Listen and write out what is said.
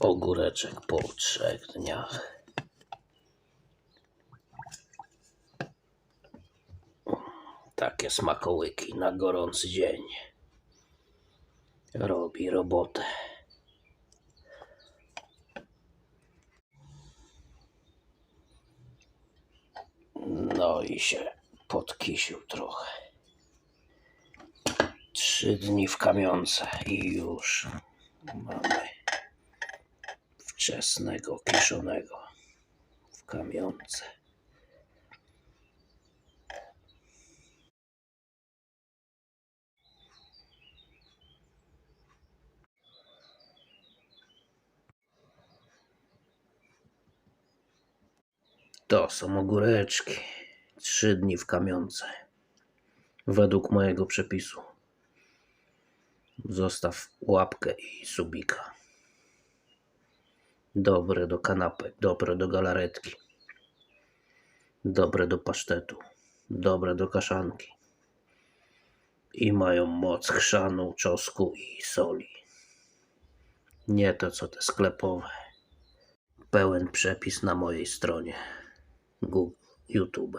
Ogóreczek po trzech dniach. Takie smakołyki na gorący dzień. Robi robotę. No i się podkisił trochę. Trzy dni w kamionce i już mamy wczesnego kiszonego w kamionce. To są ogóreczki. Trzy dni w kamionce. Według mojego przepisu. Zostaw łapkę i subika. Dobre do kanapek, dobre do galaretki. Dobre do pasztetu. Dobre do kaszanki. I mają moc chrzanu, czosnku i soli. Nie to co te sklepowe. Pełen przepis na mojej stronie Google, YouTube.